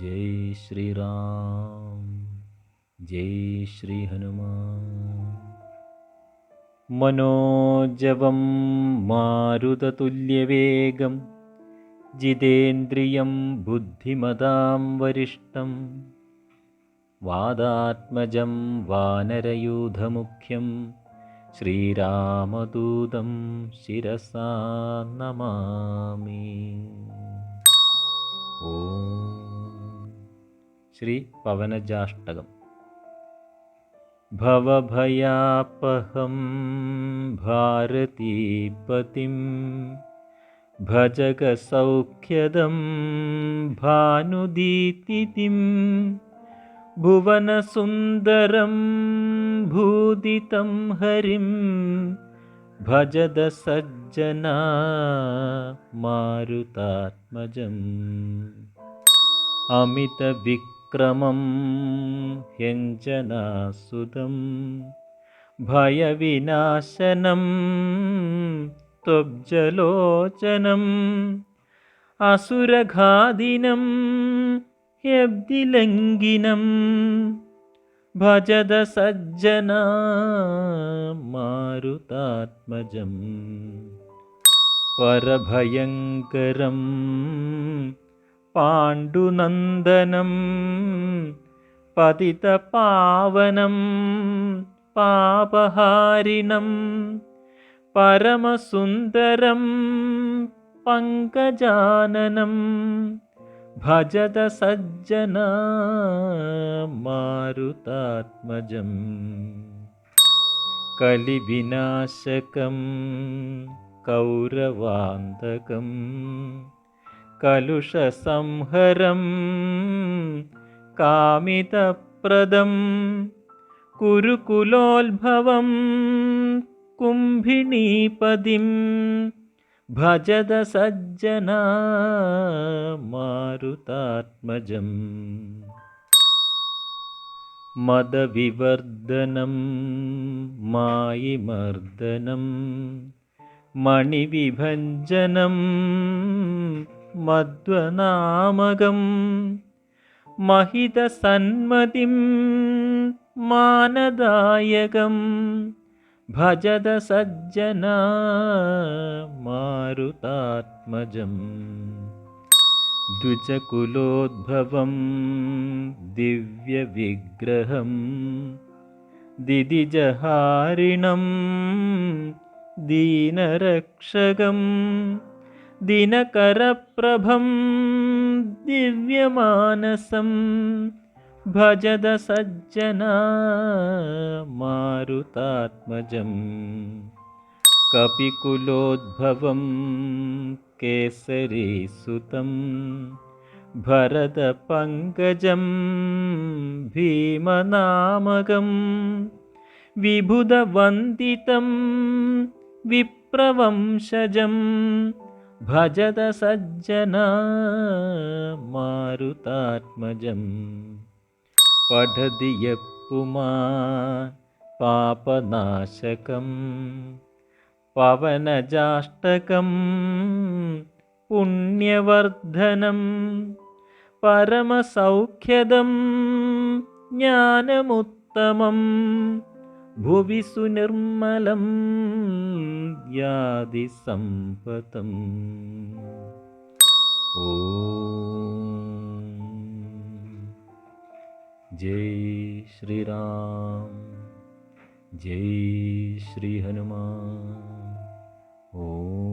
जय श्रीराम जय श्री श्रीहनुमान्। मनोजवं मारुततुल्यवेगं जितेन्द्रियं बुद्धिमतां वरिष्ठं वादात्मजं वानरयूथमुख्यं ശ്രീരാമദൂതം ശിരസാ നമാമി. ഓം ശ്രീ പവനജാഷ്ടകം. ഭവഭയാപഹം ഭാരതീപതിം ഭജകസൗഖ്യദം ഭാനുദീതിം ഭുവനസുന്ദരം ഭൂതിതം ഹരിം ഭജത സജ്ജനാ മാരുതാത്മജം. അമിതവിക്രമം ഹ്യഞ്ജനാസുതം ഭയവിനാശനം ത്വബ്ജലോചനം അസുരഘാദിനം യബ്ദിലംഘിനം ഭജത സജ്ജന മാരുതാത്മജം പരഭയങ്കരം പാണ്ഡുനന്ദനം പതിതപാവനം പാപഹാരിണം പരമസുന്ദരം പങ്കജാനനം ഭജത സജ്ജന മാരുതാത്മജം കലിവിനാശകം കൗരവാന്തകം കലുഷസംഹരം കാമിതപ്രദം കുരുകുലോത്ഭവം കുംഭിണീപതിം भजद सज्जना मारुतात्मजम् मदविवर्धनं मायिमर्दनं मणिविभञ्जनं मध्वनामगं महितसन्मतिं मानदायकं भजद सज्जना मारुतात्मजम् द्विजकुलोद्भवं दिव्यविग्रहं दिदिजहारिणं दीनरक्षकं दिनकरप्रभं दिव्यमानसं भजद सज्जना मारुतात्मजम्। कपिकुलोद्भवं केसरीसुतं भरतपङ्कजं भीमनामकं विबुधवन्दितं विप्रवंशजं भजत सज्जना मारुतात्मजं पठति यः पुमा पापनाशकम् പവനജാഷ്ടകം പുണ്യവർദ്ധനം പരമസൗഖ്യദം ജ്ഞാനമുത്തമം ഭുവി സുനിർമ്മലം യാതി സമ്പതം ഓ ജയ് ശ്രീരാം ജയ് ശ്രീ ഹനുമാൻ. 哦。